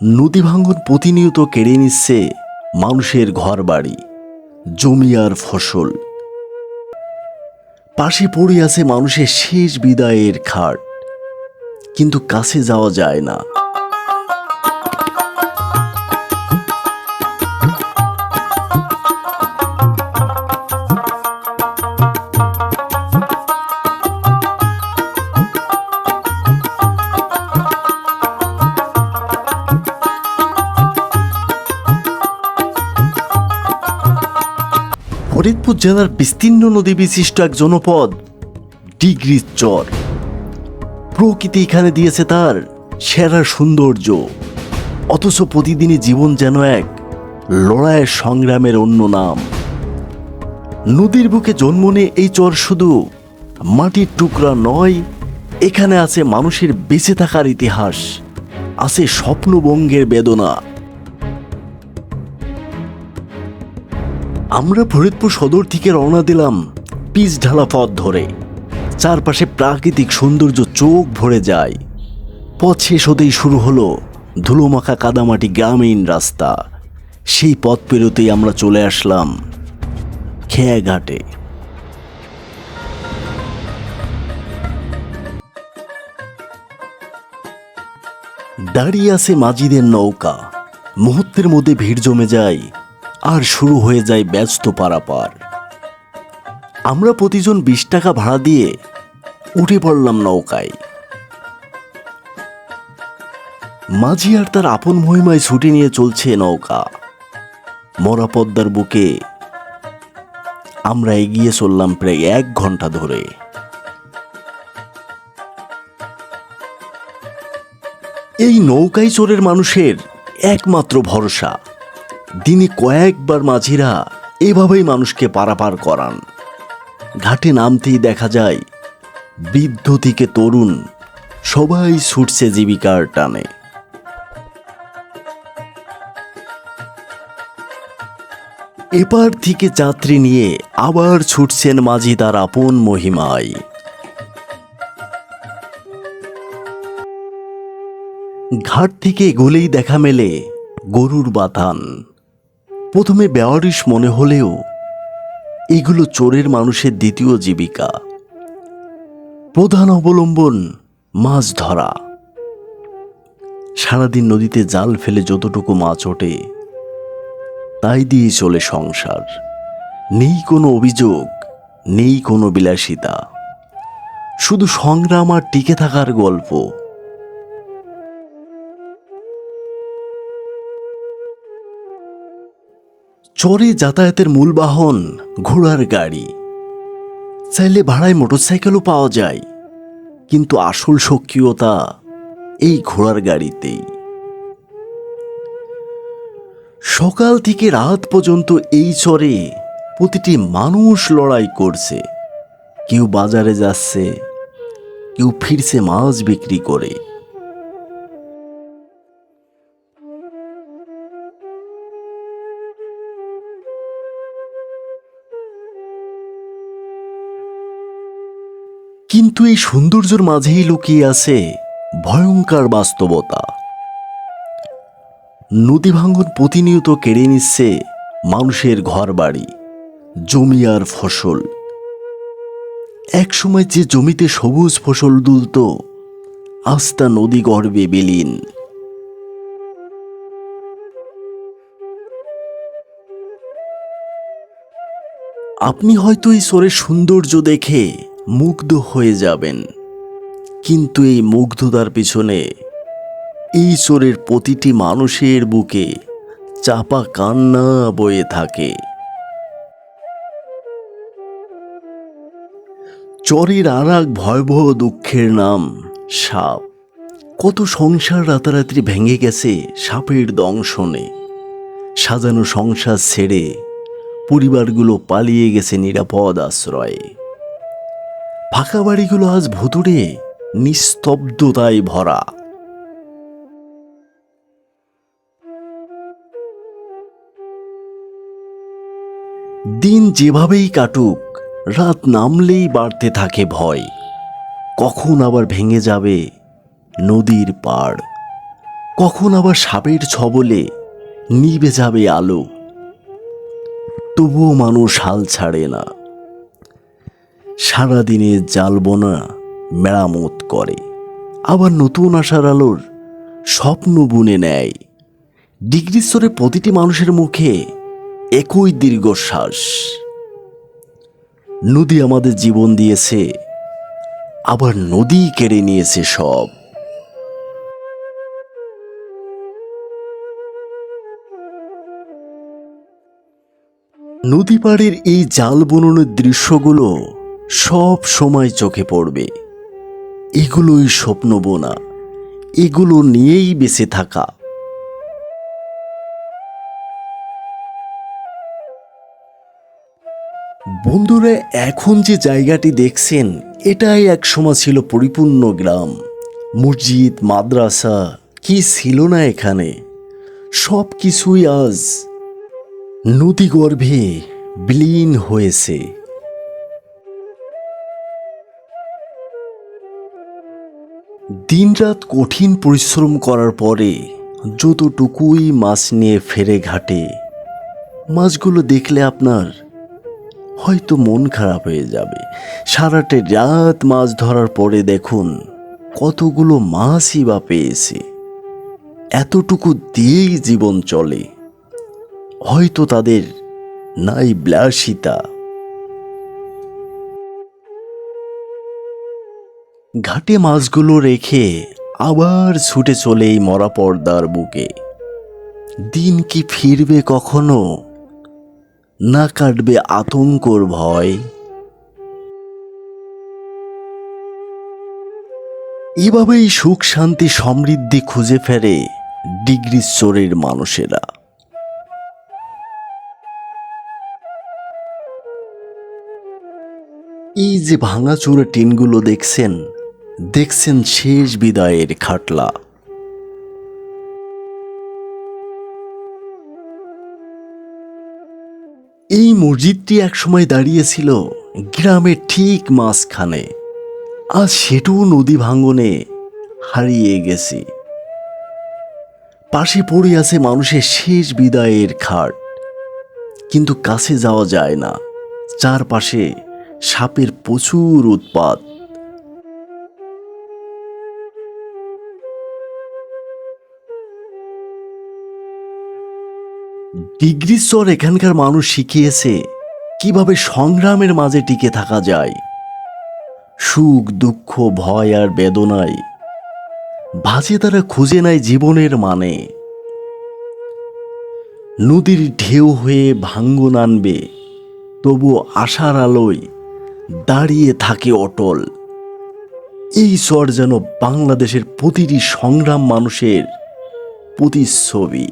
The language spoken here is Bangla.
নদী ভাঙন প্রতিনিয়ত কেড়ে নিচ্ছে মানুষের ঘর বাড়ি জমি আর ফসল। পাশে পড়ে আছে মানুষের শেষ বিদায়ের খাট, কিন্তু কাছে যাওয়া যায় না। ফরিদপুর জেলার বিস্তীর্ণ নদী বিশিষ্ট এক জনপদ ডিগ্রি চর। প্রকৃতি এখানে দিয়েছে তার সেরা সৌন্দর্য। অথচ প্রতিদিনই জীবন যেন এক লড়াইয়ের সংগ্রামের অন্য নাম। নদীর বুকে জন্ম নিয়ে এই চর শুধু মাটির টুকরা নয়, এখানে আছে মানুষের বেঁচে থাকার ইতিহাস, আছে স্বপ্নবঙ্গের বেদনা। আমরা ফরিদপুর সদর থেকে রওনা দিলাম পিচ ঢালা পথ ধরে। চারপাশে প্রাকৃতিক সৌন্দর্য চোখ ভরে যায়। পথ শেষ হতেই শুরু হলো ধুলোমাখা কাদামাটি গ্রামীণ রাস্তা। সেই পথ পেরোতেই আমরা চলে আসলাম খেয়াঘাটে। দাঁড়িয়ে আছে মাজিদের নৌকা। মুহূর্তের মধ্যে ভিড় জমে যায় আর শুরু হয়ে যায় ব্যস্ত পারাপার। আমরা প্রতিজন বিশ টাকা ভাড়া দিয়ে উঠে পড়লাম নৌকায়। মাঝি আর তার আপন মহিমায় ছুটি নিয়ে চলছে নৌকা। মরা পদ্মার বুকে আমরা এগিয়ে চললাম প্রায় এক ঘণ্টা ধরে। এই নৌকায় চোরের মানুষের একমাত্র ভরসা। দিনে কয়েকবার মাঝিরা এভাবেই মানুষকে পারাপার করান। ঘাটে নামতেই দেখা যায়, বৃদ্ধ থেকে তরুণ সবাই ছুটছে জীবিকার টানে। এপার থেকে যাত্রী নিয়ে আবার ছুটছেন মাঝি তার আপন মহিমায়। ঘাট থেকে এগোলেই দেখা মেলে গরুর বাতান। প্রথমে বেওয়ারিশ মনে হলেও এগুলো চোরের মানুষের দ্বিতীয় জীবিকা। প্রধান অবলম্বন মাছ ধরা। সারাদিন নদীতে জাল ফেলে যতটুকু মাছ ওঠে, তাই দিয়ে চলে সংসার। নেই কোনো অভিযোগ, নেই কোনো বিলাসিতা। শুধু সংগ্রাম আর টিকে থাকার গল্প। চরে যাতায়াতের মূল বাহন ঘোড়ার গাড়ি। চাইলে ভাড়ায় মোটরসাইকেলও পাওয়া যায়। কিন্তু আসল সক্রিয়তা এই ঘোড়ার গাড়িতেই। সকাল থেকে রাত পর্যন্ত এই চরে প্রতিটি মানুষ লড়াই করছে। কেউ বাজারে যাচ্ছে, কেউ ফিরছে মাছ বিক্রি করে। কিন্তু এই সৌন্দর্যের মাঝেই লুকিয়ে আছে ভয়ঙ্কর বাস্তবতা। নদী ভাঙন প্রতিনিয়ত কেড়ে নিচ্ছে মানুষের ঘর বাড়ি জমি আর ফসল। একসময় যে জমিতে সবুজ ফসল দুলত আস্তা নদী গর্বে বিলীন। আপনি হয়তো এই সোরের সৌন্দর্য দেখে মুগ্ধ হয়ে যাবেন। কিন্তু এই মুগ্ধতার পিছনে এই চোরের প্রতিটি মানুষের বুকে চাপা কান্না বয়ে থাকে। চরের আর এক ভয়াবহ দুঃখের নাম সাপ। কত সংসার রাতারাত্রি ভেঙে গেছে সাপের দংশনে। সাজানো সংসার ছেড়ে পরিবারগুলো পালিয়ে গেছে নিরাপদ আশ্রয়ে। ফাঁকা বাড়িগুলো আজ ভুতুড়ে, নিস্তব্ধতায় ভরা। দিন যেভাবেই কাটুক, রাত নামলেই বাড়তে থাকে ভয়। কখন আবার ভেঙে যাবে নদীর পাড়? কখন আবার সাপের ছবলে নিবে যাবে আলো? তবুও মানুষ হাল ছাড়ে না। সারাদিনে জাল বোনা মেরামত করে। আবার নতুন আশার আলোর স্বপ্ন বুনে নেয়। ডিগ্রি স্তরে প্রতিটি মানুষের মুখে একই দীর্ঘশ্বাস। নদী আমাদের জীবন দিয়েছে, আবার নদী কেড়ে নিয়েছে সব। নদী পাড়ের এই জাল বুননের দৃশ্যগুলো সব সময় চোখে পড়বে। এগুলোই স্বপ্ন বোনা এগুলো নিয়েই বেঁচে থাকা। বন্ধুরা, এখন যে জায়গাটি দেখছেন, এটাই এক সময় ছিল পরিপূর্ণ গ্রাম। মসজিদ, মাদ্রাসা, কি ছিল না এখানে? সব কিছুই আজ নদী গর্ভে বিলীন হয়েছে। দিনরাত কঠিন পরিশ্রম করার পরে যতটুকুই মাছ নিয়ে ফেরে ঘাটে, মাছগুলো দেখলে আপনার হয়তো মন খারাপ হয়ে যাবে। সারাটে রাত মাছ ধরার পরে দেখুন কতগুলো মাছই বা পেয়েছে। এতটুকু দিয়েই জীবন চলে। হয়তো তাদের নাই বিলাসিতা। ঘাটে মাছগুলো রেখে আবার ছুটে চলে এই মরা পর্দার বুকে। দিন কি ফিরবে কখনো? না কাটবে আতঙ্কর ভয়। এভাবেই সুখ, শান্তি, সমৃদ্ধি খুঁজে ফেরে ডিগ্রি চোরের মানুষেরা। এই যে ভাঙাচোরা টিনগুলো দেখছেন দেখছেন শেষ বিদায়ের খাটলা। এই মসজিদটি একসময় দাঁড়িয়েছিল গ্রামের ঠিক মাঝখানে। আজ সেটুও নদী ভাঙনে হারিয়ে গেছে। পাশে পড়ে আছে মানুষের শেষ বিদায়ের খাট। কিন্তু কাছে যাওয়া যায় না। চারপাশে সাপের প্রচুর উৎপাত। ডিগ্রি স্তর এখানকার মানুষ শিখিয়েছে কীভাবে সংগ্রামের মাঝে টিকে থাকা যায়। সুখ, দুঃখ, ভয় আর বেদনায়। বাজে তারা খুঁজে নেয় জীবনের মানে। নদীর ঢেউ হয়ে ভাঙ্গন আনবে, তবু আশার আলোয় দাঁড়িয়ে থাকে অটল। এই স্বর যেন বাংলাদেশের প্রতিটি সংগ্রাম মানুষের প্রতিচ্ছবি।